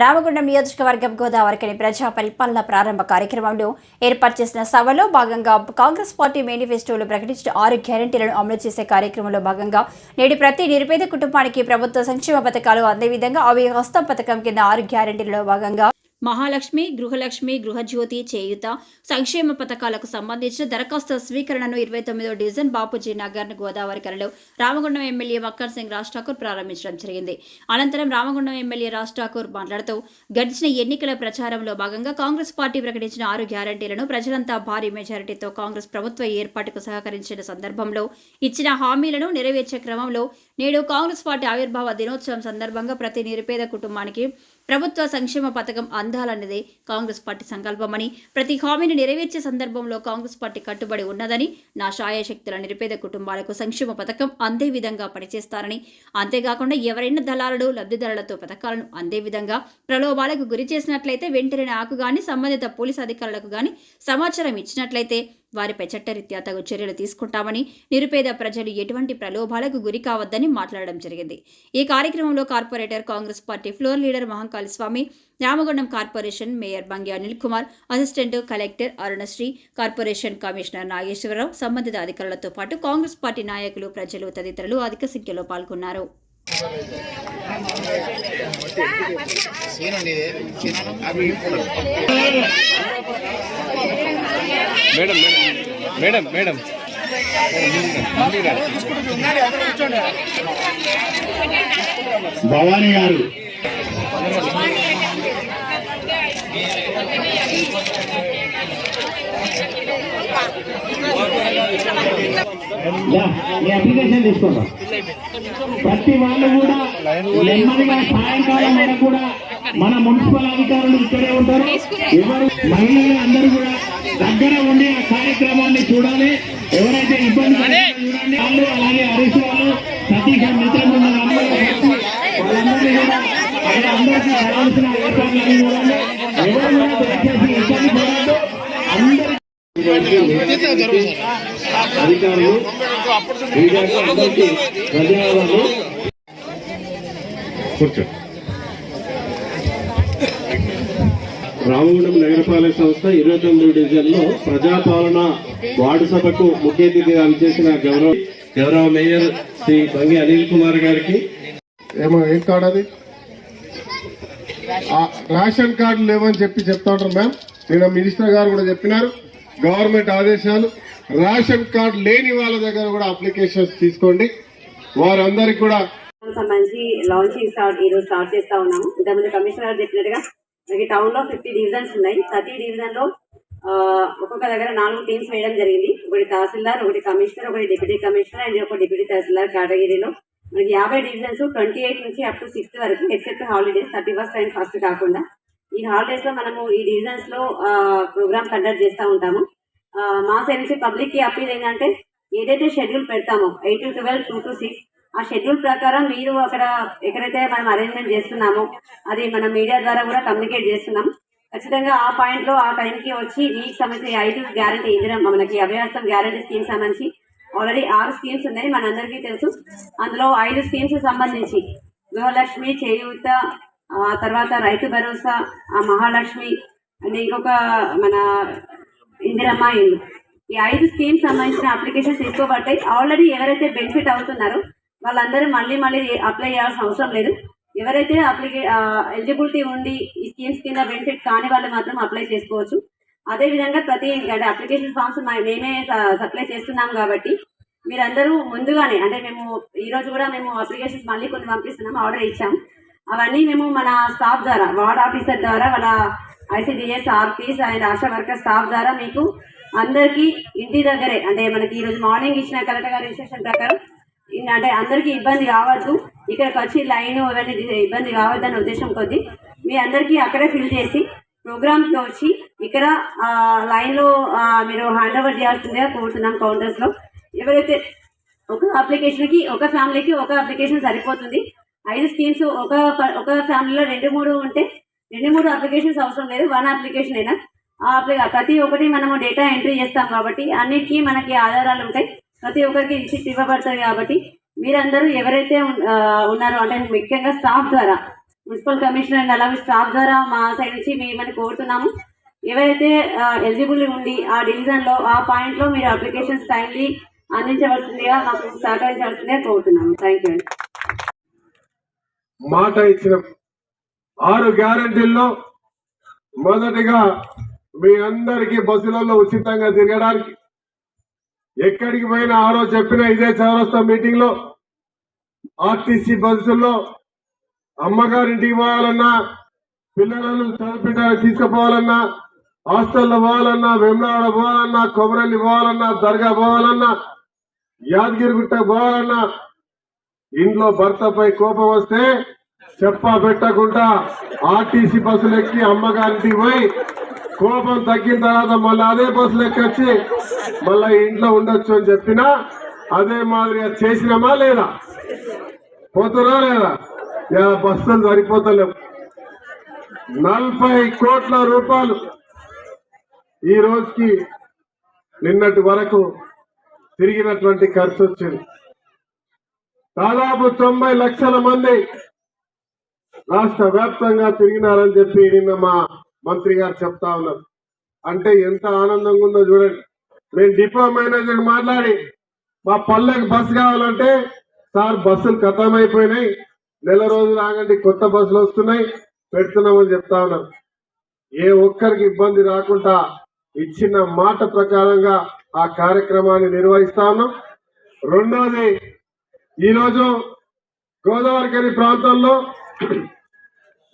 రామగుండం నియోజకవర్గం గోదావరికని ప్రజా పరిపాలన ప్రారంభ కార్యక్రమంలో ఏర్పాటు చేసిన సభలో భాగంగా కాంగ్రెస్ పార్టీ మేనిఫెస్టోలో ప్రకటించిన ఆరు గ్యారంటీలను అమలు చేసే కార్యక్రమంలో భాగంగా నేడు ప్రతి నిరుపేద కుటుంబానికి ప్రభుత్వ సంక్షేమ పథకాలు అందే విధంగా అవి హస్తం పథకం కింద ఆరు గ్యారంటీలలో భాగంగా మహాలక్ష్మి గృహలక్ష్మి గృహజ్యోతి చేయుత సంక్షేమ పథకాలకు సంబంధించిన దరఖాస్తు స్వీకరణను ఇరవై తొమ్మిదో డివిజన్ బాపూజీ నగర్ గోదావరి కరలో రామగుండం ఎమ్మెల్యే మక్కర్ సింగ్ రాజ్ ఠాకూర్ ప్రారంభించడం జరిగింది. అనంతరం రామగుండం ఎమ్మెల్యే రాజ్ ఠాకూర్ మాట్లాడుతూ గడిచిన ఎన్నికల ప్రచారంలో భాగంగా కాంగ్రెస్ పార్టీ ప్రకటించిన ఆరు గ్యారంటీలను ప్రజలంతా భారీ మెజారిటీతో కాంగ్రెస్ ప్రభుత్వ ఏర్పాటుకు సహకరించిన సందర్భంలో ఇచ్చిన హామీలను నెరవేర్చే క్రమంలో నేడు కాంగ్రెస్ పార్టీ ఆవిర్భావ దినోత్సవం సందర్భంగా ప్రతి నిరుపేద కుటుంబానికి ప్రభుత్వ సంక్షేమ పథకం అందాలన్నదే కాంగ్రెస్ పార్టీ సంకల్పమని ప్రతి హామీని నెరవేర్చే సందర్భంలో కాంగ్రెస్ పార్టీ కట్టుబడి ఉన్నదని నా శాయశక్తుల నిరుపేద కుటుంబాలకు సంక్షేమ పథకం అందే విధంగా పనిచేస్తారని అంతేకాకుండా ఎవరైనా దళారులు లబ్ధిదారులతో పథకాలను అందే విధంగా ప్రలోభాలకు గురి చేసినట్లయితే వెంటనే నాకు గాని సంబంధిత పోలీస్ అధికారులకు గాని సమాచారం ఇచ్చినట్లయితే వారిపై చట్టరీత్యా తగు చర్యలు తీసుకుంటామని నిరుపేద ప్రజలు ఎటువంటి ప్రలోభాలకు గురి కావద్దని మాట్లాడడం జరిగింది. ఈ కార్యక్రమంలో corporator Congress party floor leader Mahankali Swamy Ramagundam corporation mayor Bangi Anil Kumar assistant collector Arunasri corporation commissioner Nageswara Rao సంబంధిత అధికారులతో పాటు కాంగ్రెస్ పార్టీ నాయకులు ప్రజలు తదితరులు అధిక సంఖ్యలో పాల్గొన్నారు. Madam madam madam madam. Bhavani గారు. యా, అప్లికేషన్ తీసుకోండి ప్రతి వాళ్ళు కూడా నెమ్మదిగా సాయంకాలం వరకు కూడా మన మున్సిపల్ అధికారులు ఇక్కడే ఉంటారు. ఎవరు మహిళలు అందరూ కూడా దగ్గర ఉండి ఆ కార్యక్రమాన్ని చూడాలి. ఎవరైతే ఇబ్బంది పడుతున్నారో చూడండి. వాళ్ళు అలాగే హరీష్ వాళ్ళు సతీష్ మిత్రులు వాళ్ళందరినీ కూడా అందరికీ కావాల్సిన ఏర్పాట్లన్నీ చూడండి. ఎవరు కూడా దయచేసి ఇబ్బంది పడద్దు అధికారులు అందరికీ ధన్యవాదాలు. కూర్చో. రామగుండం నగరపాలక సంస్థ ఇరవై తొమ్మిది డివిజన్లో ప్రజాపాలన వార్డు సభకు ముఖ్య అతిథిగా చేసిన గౌరవ గౌరవ మేయర్ శ్రీ బంగి అనిల్ కుమార్ గారికి. ఏమో ఏం కార్డు అది? ఆ, రేషన్ కార్డు లేవని చెప్పి చెప్తా ఉంటారు మ్యామ్. నిన్న మినిస్టర్ గారు కూడా చెప్పినారు. గవర్నమెంట్ ఆదేశాలు రేషన్ కార్డు లేని వాళ్ళ దగ్గర కూడా అప్లికేషన్స్ తీసుకోండి. వారందరికి కూడా సంబంధించి లాంచింగ్ స్టార్ట్ ఈ రోజు స్టార్ట్ చేస్తా ఉన్నాము. ఇంతకుముందు కమిషనర్ చెప్పినట్టుగా మనకి టౌన్లో ఫిఫ్టీ డివిజన్స్ ఉన్నాయి. ప్రతి డివిజన్లో ఒక్కొక్క దగ్గర నాలుగు టీమ్స్ వేయడం జరిగింది. ఒకటి తహసీల్దార్ ఒకటి కమిషనర్ ఒకటి డిప్యూటీ కమిషనర్ అండ్ ఒక డిప్యూటీ తహసీల్దార్ కేటగిరీలో. మనకి యాభై డివిజన్స్ ట్వంటీ ఎయిట్ నుంచి అప్ టు సిక్స్త్ వరకు except holidays thirty first and first కాకుండా. ఈ హాలిడేస్లో మనము ఈ డివిజన్స్లో ప్రోగ్రామ్ కండక్ట్ చేస్తూ ఉంటాము. మా సైడ్ నుంచి పబ్లిక్కి అప్పీల్ ఏంటంటే ఏదైతే షెడ్యూల్ పెడతామో eight to twelve two to six ఆ షెడ్యూల్ ప్రకారం మీరు అక్కడ ఎక్కడైతే మనం అరేంజ్మెంట్ చేస్తున్నామో అది మన మీడియా ద్వారా కూడా కమ్యూనికేట్ చేస్తున్నాం. ఖచ్చితంగా ఆ పాయింట్లో ఆ టైంకి వచ్చి మీకు సంబంధించి ఐదు గ్యారంటీ ఇందిరా మనకి అభ్యాసం గ్యారంటీ స్కీమ్ సంబంధించి ఆల్రెడీ ఆరు స్కీమ్స్ ఉన్నాయి మనందరికీ తెలుసు. అందులో ఐదు స్కీమ్స్ సంబంధించి గృహలక్ష్మి చేయూత ఆ తర్వాత రైతు భరోసా ఆ మహాలక్ష్మి అండ్ ఇంకొక మన ఇందిరమ్మ ఇల్లు. ఈ ఐదు స్కీమ్స్ సంబంధించిన అప్లికేషన్స్ తీసుకోబట్టాయి ఆల్రెడీ ఎవరైతే బెనిఫిట్ అవుతున్నారో వాళ్ళందరూ మళ్ళీ మళ్ళీ అప్లై చేయాల్సిన అవసరం లేదు. ఎవరైతే అప్లికే ఎలిజిబిలిటీ ఉండి ఈ స్కీమ్స్ కింద బెనిఫిట్ కాని వాళ్ళు మాత్రం అప్లై చేసుకోవచ్చు. అదే విధంగా ప్రతి అంటే అప్లికేషన్ ఫామ్స్ మేమే సప్లై చేస్తున్నాం కాబట్టి మీరందరూ ముందుగానే అంటే మేము ఈరోజు కూడా మేము అప్లికేషన్స్ మళ్ళీ కొన్ని పంపిస్తున్నాం ఆర్డర్ ఇచ్చాం. అవన్నీ మేము మన స్టాఫ్ ద్వారా వార్డ్ ఆఫీసర్ ద్వారా వాళ్ళ ICDS RPs and ASHA worker staff ద్వారా మీకు అందరికీ ఇంటి దగ్గరే అంటే మనకి ఈరోజు మార్నింగ్ ఇచ్చిన కలెక్టర్ గారి ఇన్స్ట్రక్షన్ ప్రకారం అంటే అందరికీ ఇబ్బంది కావద్దు. ఇక్కడికి వచ్చి లైన్ ఇవన్నీ ఇబ్బంది ఇబ్బంది అనే ఉద్దేశం కొద్దీ మీ అందరికీ అక్కడే ఫిల్ చేసి ప్రోగ్రామ్కి వచ్చి ఇక్కడ లైన్లో మీరు హ్యాండ్ ఓవర్ చేయాల్సిందిగా కోరుతున్నాం కౌంటర్స్లో ఎవరైతే ఒక అప్లికేషన్కి ఒక ఫ్యామిలీకి ఒక అప్లికేషన్ సరిపోతుంది. ఐదు స్కీమ్స్ ఒక ఒక ఫ్యామిలీలో రెండు మూడు ఉంటే రెండు మూడు అప్లికేషన్స్ అవసరం లేదు. వన్ అప్లికేషన్ అయినా. ఆ ప్రతి ఒక్కటి మనము డేటా ఎంట్రీ చేస్తాం కాబట్టి అన్నిటికీ మనకి ఆధారాలు ఉంటాయి. ప్రతి ఒక్కరికి రిసిప్ట్ ఇవ్వబడతాయి కాబట్టి మీరందరూ ఎవరైతే ఉన్నారో అంటే ముఖ్యంగా స్టాఫ్ ద్వారా మున్సిపల్ కమిషనర్ అండ్ అలాగే స్టాఫ్ ద్వారా మా సైడ్ నుంచి మేమని కోరుతున్నాము. ఎవరైతే ఎలిజిబుల్ ఉండి ఆ డివిజన్లో ఆ పాయింట్లో మీరు అప్లికేషన్స్ టైంలీ అందించవలసిందిగా మాకు సహకరించవలసిందిగా కోరుతున్నాము. థ్యాంక్ యూ మాట ఇచ్చిన ఆరు గ్యారంటీల్లో మొదటిగా మీ అందరికీ బస్సులలో ఉచితంగా తిరగడానికి ఎక్కడికి పోయినా ఆరో చెప్పిన ఇదే చౌరస్తా మీటింగ్లో ఆర్టీసీ బస్సుల్లో అమ్మగారింటికి పోవాలన్నా పిల్లలను చదివించడానికి తీసుకుపోవాలన్నా హాస్టల్లో పోవాలన్నా వెమ్లవాడ పోవాలన్నా కొమరల్లి పోవాలన్నా దర్గా పోవాలన్నా యాదగిరిగుట్ట పోవాలన్నా ఇంట్లో భర్తపై కోపం వస్తే చెప్ప పెట్టకుండా ఆర్టీసీ బస్సులు ఎక్కి అమ్మగారింటికి పోయి కోపం తగ్గిన తర్వాత మళ్ళీ అదే బస్సులు ఎక్కొచ్చి మళ్ళీ ఇంట్లో ఉండొచ్చు అని చెప్పినా అదే మాదిరిగా చేసినామా లేదా? పోతున్నా లేదా? ఇలా బస్సులు సరిపోతలేవు. నలభై కోట్ల రూపాయలు ఈ రోజుకి నిన్నటి వరకు తిరిగినటువంటి ఖర్చు వచ్చింది. దాదాపు తొంభై లక్షల మంది రాష్ట్ర వ్యాప్తంగా తిరిగినారని చెప్పి నిన్న మా మంత్రి గారు చెప్తా ఉన్నారు. అంటే ఎంత ఆనందంగా ఉందో చూడండి. మేము డిపో మేనేజర్ మాట్లాడి మా పల్లెకి బస్సు కావాలంటే సార్ బస్సులు ఖతం అయిపోయినాయి నెల రోజులు ఆగండి కొత్త బస్సులు వస్తున్నాయి పెడుతున్నామని చెప్తా ఉన్నారు. ఏ ఒక్కరికి ఇబ్బంది రాకుండా ఇచ్చిన మాట ప్రకారంగా ఆ కార్యక్రమాన్ని నిర్వహిస్తా ఉన్నాం. రెండోది ఈరోజు గోదావరికని ప్రాంతంలో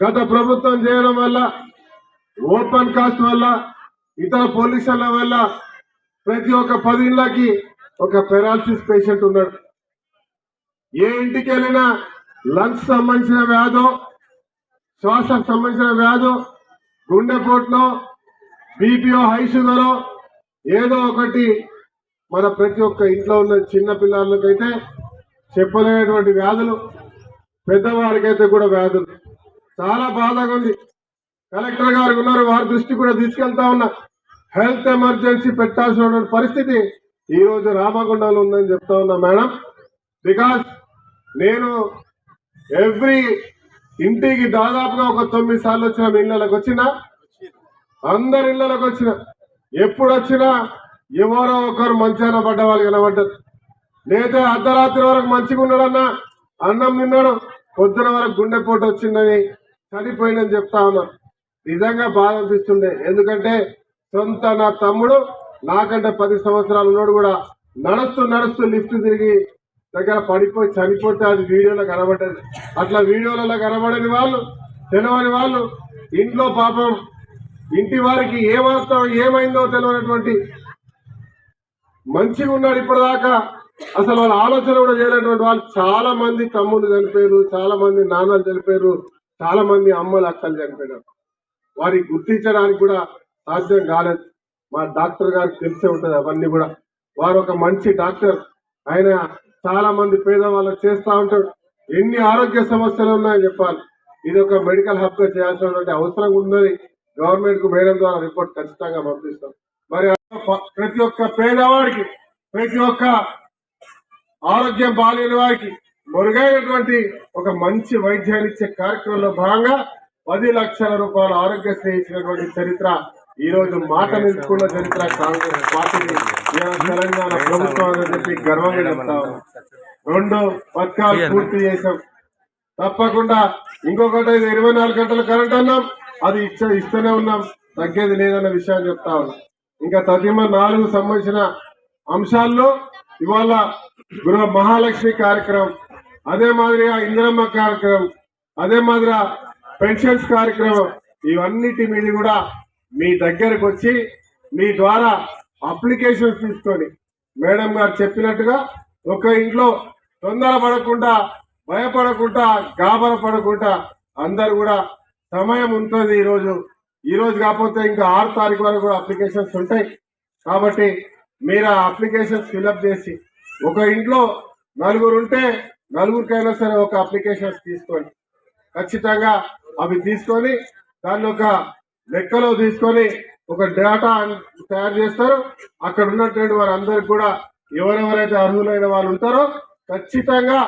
గత ప్రభుత్వం చేయడం వల్ల ఓపెన్ కాస్ట్ వల్ల ఇతర పొల్యూషన్ల వల్ల ప్రతి ఒక్క పది ఇళ్ళకి ఒక పెరాలసిస్ పేషెంట్ ఉన్నాడు. ఏ ఇంటికి వెళ్ళినా లంగ్స్ సంబంధించిన వ్యాధో శ్వాసకు సంబంధించిన వ్యాధో గుండెపోట్లో బీపీఓ హై షుగరో ఏదో ఒకటి మన ప్రతి ఒక్క ఇంట్లో ఉన్న చిన్న పిల్లలకైతే చెప్పలేనటువంటి వ్యాధులు పెద్దవారికైతే కూడా వ్యాధులు. చాలా బాధగా ఉంది. కలెక్టర్ గారు ఉన్నారు వారి దృష్టి కూడా తీసుకెళ్తా ఉన్నా. హెల్త్ ఎమర్జెన్సీ పెట్టాల్సిన పరిస్థితి ఈ రోజు రామగుండంలో ఉందని చెప్తా ఉన్నా మేడం. బికాస్ నేను ఎవ్రీ ఇంటికి దాదాపుగా ఒక తొమ్మిది సార్లు వచ్చిన మీ ఇళ్ళకి వచ్చిన అందరి ఇళ్ళకి వచ్చిన ఎప్పుడు వచ్చినా ఎవరో ఒకరు మంచాన పడ్డ వాళ్ళు కనబడ్డారు. లేదా అర్ధరాత్రి వరకు మంచిగా ఉన్నాడన్నా అన్నం తిన్నాడు పొద్దున వరకు గుండెపోటు వచ్చిందని చనిపోయిందని చెప్తా ఉన్నా. నిజంగా బాధ అనిపిస్తుండే ఎందుకంటే సొంత నా తమ్ముడు నాకంటే పది సంవత్సరాల ఉన్నాడు కూడా నడుస్తూ నడుస్తూ లిఫ్ట్ తిరిగి దగ్గర పడిపోయి చనిపోతే అది వీడియోలో కనబడ్డది. అట్లా వీడియోలలో కనబడని వాళ్ళు తెలియని వాళ్ళు ఇంట్లో పాపం ఇంటి వారికి ఏమాత్రం ఏమైందో తెలియనటువంటి మంచిగా ఉన్నాడు ఇప్పటిదాకా. అసలు వాళ్ళ ఆలోచన కూడా చేయనటువంటి వాళ్ళు చాలా మంది తమ్ముళ్ళు చనిపోయారు చాలా మంది నాన్నలు చనిపోయారు చాలా మంది అమ్మలు అక్కలు చనిపోయారు. వారి గుర్తించడానికి కూడా సాధ్యం కాలేదు. మా డాక్టర్ గారికి తెలిసే ఉంటుంది అవన్నీ కూడా. వారు ఒక మంచి డాక్టర్. ఆయన చాలా మంది పేదవాళ్ళకి చేస్తా ఉంటాడు ఎన్ని ఆరోగ్య సమస్యలు ఉన్నాయని చెప్పాలి. ఇది ఒక మెడికల్ హబ్గా చేయాల్సినటువంటి అవసరం ఉన్నది. గవర్నమెంట్కు మేడం ద్వారా రిపోర్ట్ ఖచ్చితంగా పంపిస్తాం. మరి ప్రతి ఒక్క పేదవాడికి ప్రతి ఒక్క ఆరోగ్యం బాలేని వారికి మెరుగైనటువంటి ఒక మంచి వైద్యాన్ని ఇచ్చే కార్యక్రమంలో భాగంగా పది లక్షల రూపాయల ఆరోగ్యశ్రీ ఇచ్చినటువంటి చరిత్ర ఈ రోజు మాట నిలుచుకున్న చరిత్ర కాంగ్రెస్ పార్టీని ఇవాళ తెలంగాణ ప్రభుత్వం అని చెప్పి గర్వంగా చెప్తా రెండు పథకాలు పూర్తి చేశాం. తప్పకుండా ఇంకొకటి ఇరవై నాలుగు గంటల కరెంట్ అన్నాం. అది ఇచ్చ ఇస్తూనే ఉన్నాం. తగ్గేది లేదన్న విషయాన్ని చెప్తా ఉన్నాం. ఇంకా తదిమ నాలుగు సంబంధించిన అంశాల్లో ఇవాళ గృహ మహాలక్ష్మి కార్యక్రమం అదే మాదిరిగా ఇందిరమ్మ కార్యక్రమం అదే మాదిరిగా పెన్షన్స్ కార్యక్రమం ఇవన్నిటి మీద కూడా మీ దగ్గరకు వచ్చి మీ ద్వారా అప్లికేషన్స్ తీసుకొని మేడం గారు చెప్పినట్టుగా ఒక ఇంట్లో తొందర పడకుండా భయపడకుండా గాబర పడకుండా అందరు కూడా సమయం ఉంటుంది ఈరోజు. ఈరోజు కాకపోతే ఇంకా ఆరు తారీఖు వరకు కూడా అప్లికేషన్స్ ఉంటాయి. కాబట్టి మీరు ఆ అప్లికేషన్స్ ఫిలప్ చేసి ఒక ఇంట్లో నలుగురు ఉంటే నలుగురికైనా సరే ఒక అప్లికేషన్స్ తీసుకోండి. ఖచ్చితంగా అవి తీసుకొని దాన్ని ఒక లెక్కలో తీసుకొని ఒక డేటా తయారు చేస్తారు. అక్కడ ఉన్నటువంటి వారందరికి కూడా ఎవరెవరైతే అర్హులైన వాళ్ళు ఉంటారో ఖచ్చితంగా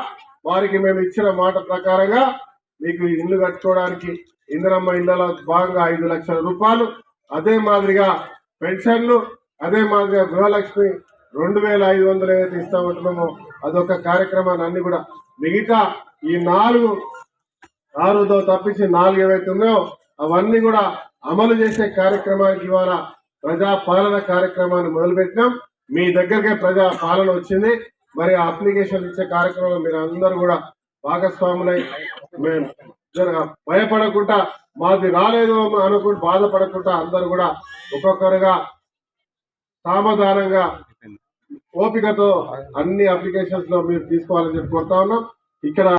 వారికి మేము ఇచ్చిన మాట ప్రకారంగా మీకు ఇల్లు కట్టుకోవడానికి ఇందిరమ్మ ఇళ్ళలో భాగంగా ఐదు లక్షల రూపాయలు అదే మాదిరిగా పెన్షన్లు అదే మాదిరిగా గృహలక్ష్మి రెండు వేల ఐదు వందలు ఏదైతే ఇస్తామంటున్నామో అదొక కార్యక్రమాన్ని అన్ని కూడా మిగతా ఈ నాలుగు ఆరుతో తప్పించి నాలుగు ఏవైతే ఉన్నాయో అవన్నీ కూడా అమలు చేసే కార్యక్రమానికి ఇవాళ ప్రజా పాలన కార్యక్రమాన్ని మొదలుపెట్టినాం. మీ దగ్గరకే ప్రజా పాలన వచ్చింది. మరి ఆ అప్లికేషన్ ఇచ్చే కార్యక్రమంలో మీరు అందరూ కూడా భాగస్వాములై మేము భయపడకుండా మాది రాలేదు అనుకుంటూ బాధపడకుండా అందరూ కూడా ఒక్కొక్కరుగా సామధానంగా ఓపికతో అన్ని అప్లికేషన్స్లో మీరు తీసుకోవాలని చెప్పి కోరుతా ఉన్నాం. ఇక్కడ